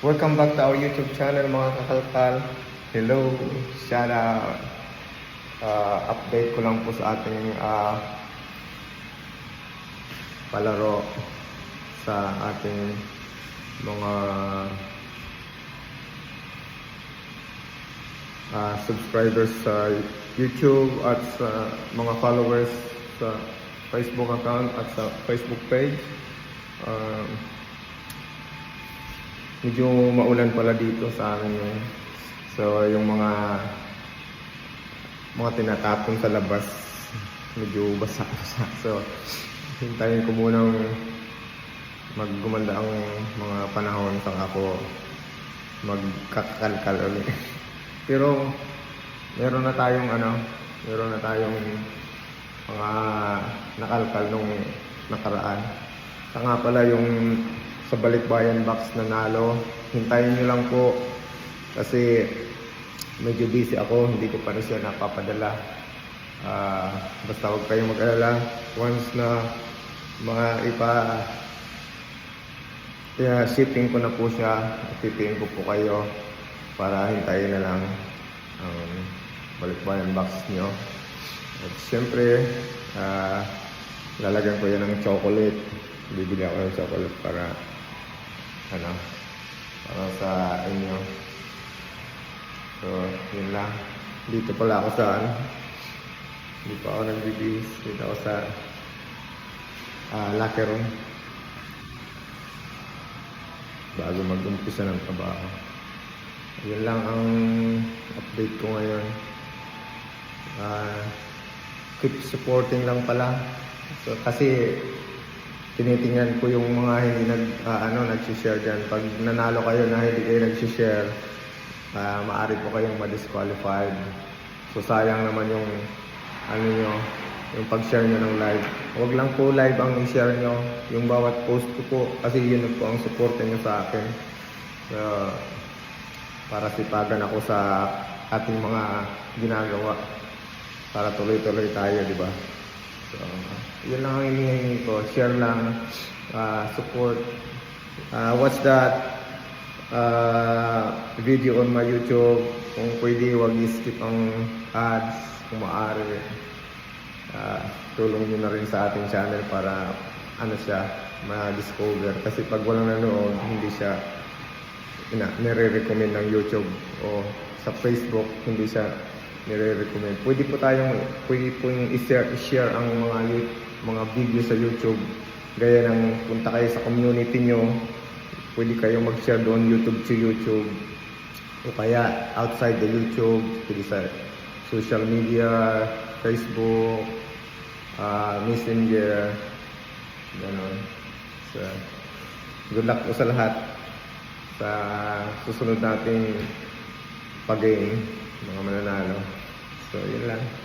Welcome back to our YouTube channel mga kakalkal. Hello, out. Uh, update ko lang po sa ating uh, palaro sa ating mga uh, subscribers sa YouTube at sa mga followers sa Facebook account at sa Facebook page. Um, medyo maulan pala dito sa amin ngayon. So, yung mga mga tinatapon sa labas, medyo basa-basa. So, hintayin ko munang maggumanda ang mga panahon sa ako magkakalkal ulit. Pero, meron na tayong ano, meron na tayong mga nakalkal nung nakaraan. Sa nga pala yung sa balikbayan box na nalo. Hintayin nyo lang po kasi medyo busy ako, hindi ko pa rin siya napapadala. Ah, basta huwag kayong mag-alala. Once na mga ipa kaya shipping ko na po siya, pipiin ko po kayo para hintayin na lang ang balikbayan box nyo. At syempre, ah, lalagyan ko yan ng chocolate. Bibili ako ng chocolate para ano, para sa inyo. So, yun lang. Dito pala ako sa ano, hindi pa ako nagbibihis. Dito ako sa ah, locker room. Bago mag-umpisa ng trabaho. Yun lang ang update ko ngayon. Ah, keep supporting lang pala. So, kasi tinitingnan ko yung mga hindi nag ah, ano nagsi-share diyan. Pag nanalo kayo na hindi kayo nagsi-share, ah maaari po kayong ma-disqualified. So sayang naman yung ano nyo, yung pag-share nyo ng live. Huwag lang po live ang i-share nyo, yung bawat post ko po, kasi yun po ang support nyo sa akin. So, para sipagan ako sa ating mga ginagawa para tuloy-tuloy tayo, di ba? So, yun lang ang hinihingi ko. Share lang, uh, support. Uh, watch that uh, video on my YouTube. Kung pwede, wag i-skip ang ads kung maaari. Uh, tulong nyo na rin sa ating channel para ano siya, ma-discover. Kasi pag walang nanood, hindi siya ina, nire-recommend ng YouTube o sa Facebook, hindi siya nire-recommend. Pwede po tayong, pwede po yung i-share, i-share ang mga, mga video sa YouTube. Gaya ng punta kayo sa community nyo, pwede kayong mag-share doon YouTube to YouTube. O kaya outside the YouTube, pwede sa social media, Facebook, ah, Messenger, gano'n. So, good luck po sa lahat sa susunod nating pag-game, mga mananalo. So, yun lang.